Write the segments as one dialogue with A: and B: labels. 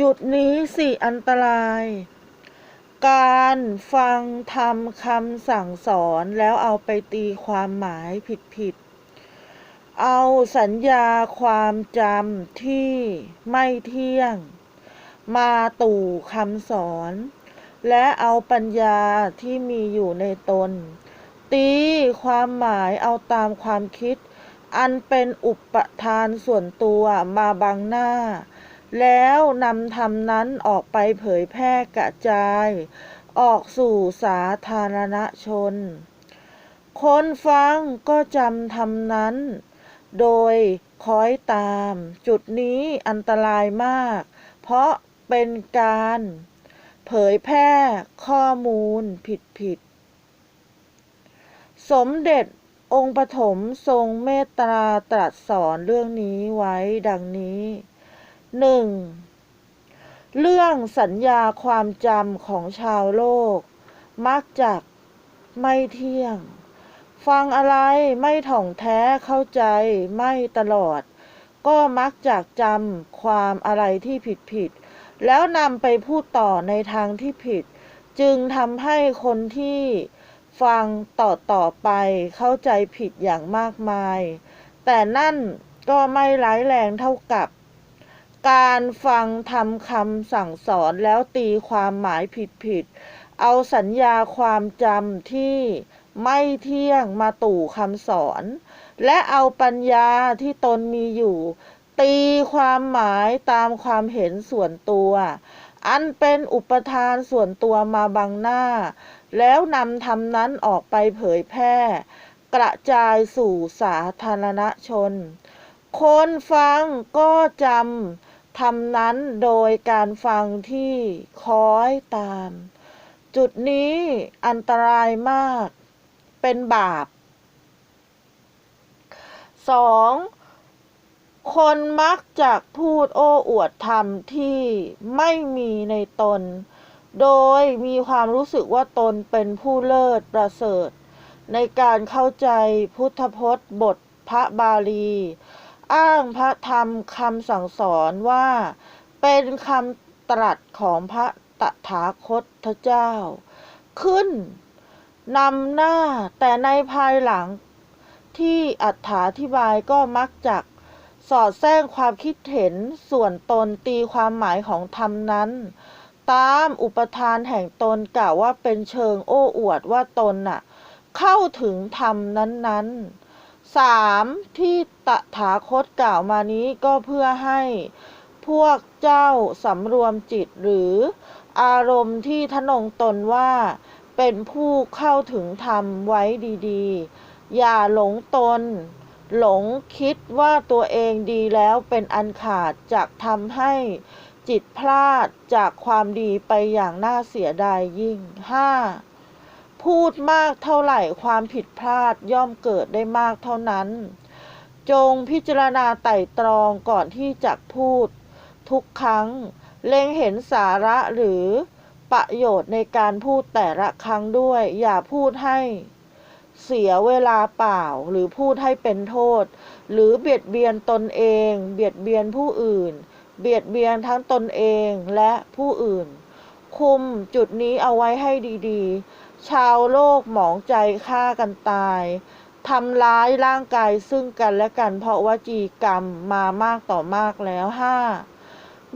A: จุดนี้สิอันตราย การฟังทำคำสั่งสอนแล้วเอาไปตีความหมายผิดๆ เอาสัญญาความจำที่ไม่เที่ยง มาตู่คำสอน และเอาปัญญาที่มีอยู่ในตน ตีความหมายเอาตามความคิด อันเป็นอุปทานส่วนตัวมาบังหน้า แล้วนำธรรมนั้นออกไปเผยแพร่กระจาย ออกสู่สาธารณชน คนฟังก็จำธรรมนั้น โดยคอยตาม จุดนี้อันตรายมาก เพราะเป็นการ เผยแพร่ข้อมูลผิดๆสมเด็จองค์ปฐมทรงเมตตาตรัสสอนเรื่องนี้ไว้ดังนี้ หนึ่งเรื่องสัญญาความจำของชาวโลก มักจะไม่เที่ยง ฟังอะไรไม่ถ่องแท้เข้าใจไม่ตลอด ก็มักจะจำความอะไรที่ผิดผิด แล้วนำไปพูดต่อในทางที่ผิด จึงทำให้คนที่ฟังต่อต่อไปเข้าใจผิดอย่างมากมาย แต่นั่นก็ไม่ร้ายแรงเท่ากับ การฟังทำคำสั่งสอนแล้วตีความหมายผิดๆ เอาสัญญาความจำที่ไม่เที่ยงมาตู่คำสอน และเอาปัญญาที่ตนมีอยู่ ตีความหมายตามความเห็นส่วนตัว อันเป็นอุปทานส่วนตัวมาบังหน้า แล้วนำธรรมนั้นออกไปเผยแพร่ กระจายสู่สาธารณชน คนฟังก็จำ ทำนั้นโดยการฟังที่คอยตาม จุดนี้อันตรายมาก เป็นบาป 2. คนมักจะพูดโอ้อวดธรรมที่ไม่มีในตน โดยมีความรู้สึกว่าตนเป็นผู้เลิศประเสริฐ ในการเข้าใจพุทธพจน์บทพระบาลี อ้างพระธรรมคำสั่งสอนว่า เป็นคำตรัสของพระตถาคตเจ้า ขึ้นนำหน้าแต่ในภายหลังที่อธิบายก็มักจะสอดแทรกความคิดเห็นส่วนตนตีความหมายของธรรมนั้น ตามอุปทานแห่งตนกล่าวว่าเป็นเชิงโอ้อวดว่าตนน่ะ เข้าถึงธรรมนั้นๆ สามที่ตถาคตกล่าวมานี้ก็เพื่อให้พวกเจ้าสำรวมจิตหรืออารมณ์ที่ทนงตนว่า เป็นผู้เข้าถึงธรรมไว้ดีๆ อย่าหลงตน หลงคิดว่าตัวเองดีแล้วเป็นอันขาดจากทำให้จิตพลาดจากความดีไปอย่างน่าเสียดายยิ่ง 5. พูดมากเท่าไหร่ความผิดพลาดย่อมเกิดได้มากเท่านั้น จงพิจารณาไต่ตรองก่อนที่จะพูด ทุกครั้ง เล็งเห็นสาระหรือประโยชน์ในการพูดแต่ละครั้งด้วย อย่าพูดให้เสียเวลาเปล่าหรือพูดให้เป็นโทษ หรือเบียดเบียนตนเอง เบียดเบียนผู้อื่น เบียดเบียนทั้งตนเองและผู้อื่น คุมจุดนี้เอาไว้ให้ดีๆ ชาวโลกหมองใจฆ่ากันตายทำร้ายร่างกายซึ่งกันและกัน เพราะวจีกรรมมามากต่อมากแล้วห้า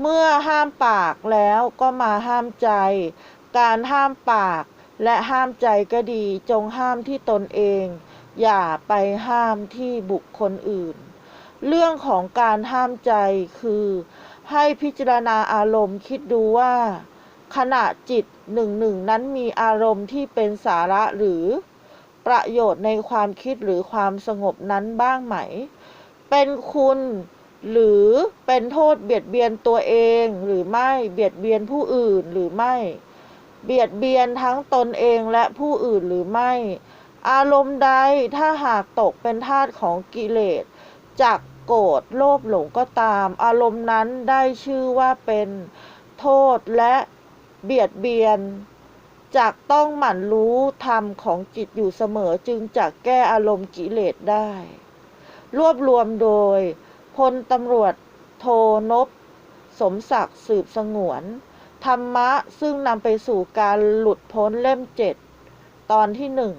A: เมื่อห้ามปากแล้วก็มาห้ามใจ การห้ามปากและห้ามใจก็ดีจงห้ามที่ตนเอง อย่าไปห้ามที่บุคคลอื่น เรื่องของการห้ามใจคือ ให้พิจารณาอารมณ์คิดดูว่า ขณะจิต หนึ่งหนึ่งนั้นมีอารมณ์ที่เป็นสาระหรือประโยชน์ในความคิดหรือความสงบนั้นบ้างไหม เป็นคุณหรือเป็นโทษเบียดเบียนตัวเองหรือไม่เบียดเบียนผู้อื่นหรือไม่ เบียดเบียนทั้งตนเองและผู้อื่นหรือไม่ อารมณ์ใดถ้าหากตกเป็นทาสของกิเลสจากโกรธโลภหลงก็ตาม อารมณ์นั้นได้ชื่อว่าเป็นโทษและ เบียดเบียนจากต้องหมั่นรู้ธรรมของจิตอยู่เสมอจึงจะแก้อารมณ์กิเลสได้ รวบรวมโดยพลตำรวจโทนบ สมศักดิ์สืบสงวน ธรรมะซึ่งนำไปสู่การหลุดพ้นเล่มเจ็ดตอนที่หนึ่ง